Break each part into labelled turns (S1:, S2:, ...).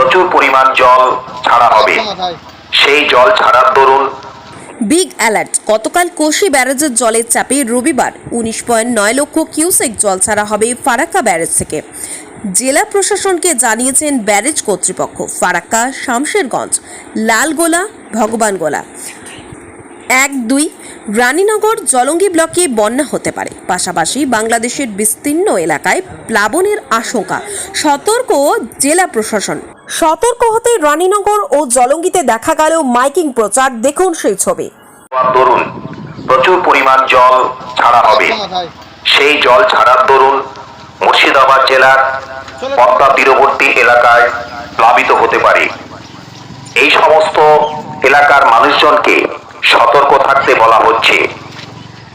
S1: প্রচুর পরিমাণ জল ছাড়া হবে। সেই জল ছাড়ার দরুন
S2: বিগ অ্যালার্ট। গতকাল কোশি ব্যারেজের জলের চাপে রবিবার উনিশ পয়েন্ট নয় লক্ষ কিউসেক জল ছাড়া হবে ফারাক্কা ব্যারেজ থেকে। জেলা প্রশাসনকে জানিয়েছেন ব্যারেজ কর্তৃপক্ষ ফারাক্কা শামশেরগঞ্জ লালগোলা ভগবানগোলা। এক দুই রানীনগর জলঙ্গি ব্লকে বন্যা হতে পারে। পাশাপাশি বাংলাদেশের বিস্তীর্ণ এলাকায় প্লাবনের আশঙ্কা। সতর্ক জেলা প্রশাসন। সতর্ক হতে রানীনগর ও জলঙ্গিতে দেখা গেল মাইকিং প্রচার। দেখুন সেই ছবি।
S1: দরুন প্রচুর পরিমাণ জল ছাড়া হবে। সেই জল ছাড়ার দরুন মুর্শিদাবাদ জেলার পদ্মা তীরবর্তী এলাকায় প্লাবিত হতে পারে। এই সমস্ত এলাকার মানুষজনকে সতর্ক থাকতে বলা হচ্ছে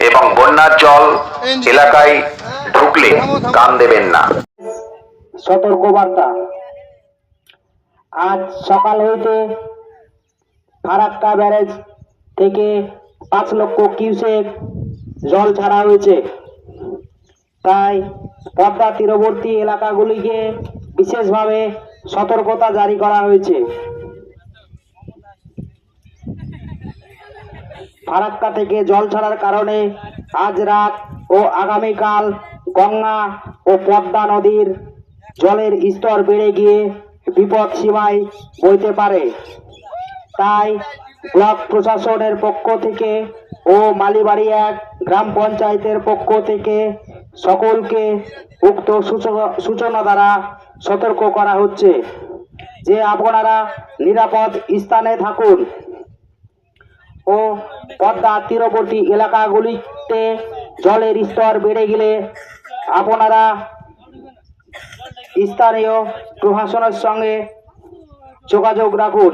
S1: এবং বন্যার জল এলাকায় ঢুকলে কান দেবেন না।
S3: সতর্কবার্তা আজ সকাল হইতে ফারাক্কা ব্যারেজ থেকে পাঁচ লক্ষ কিউসেক জল ছাড়া হয়েছে। তাই পদ্মা তীরবর্তী এলাকাগুলিকে বিশেষভাবে সতর্কতা জারি করা হয়েছে। ফারাক্কা থেকে জল ছাড়ার কারণে আজ রাত ও আগামীকাল গঙ্গা ও পদ্মা নদীর জলের স্তর বেড়ে গিয়ে বিপদ সীমায় বইতে পারে। তাই ব্লক প্রশাসনের পক্ষ থেকে ও মালিবাড়ি এক গ্রাম পঞ্চায়েতের পক্ষ থেকে সকলকে উক্ত সূচনা দ্বারা সতর্ক করা হচ্ছে যে আপনারা নিরাপদ স্থানে থাকুন ও পদ্মা তীরবর্তী এলাকাগুলিতে জলের স্তর বেড়ে গেলে আপনারা স্থানীয় প্রশাসনের সঙ্গে যোগাযোগ রাখুন।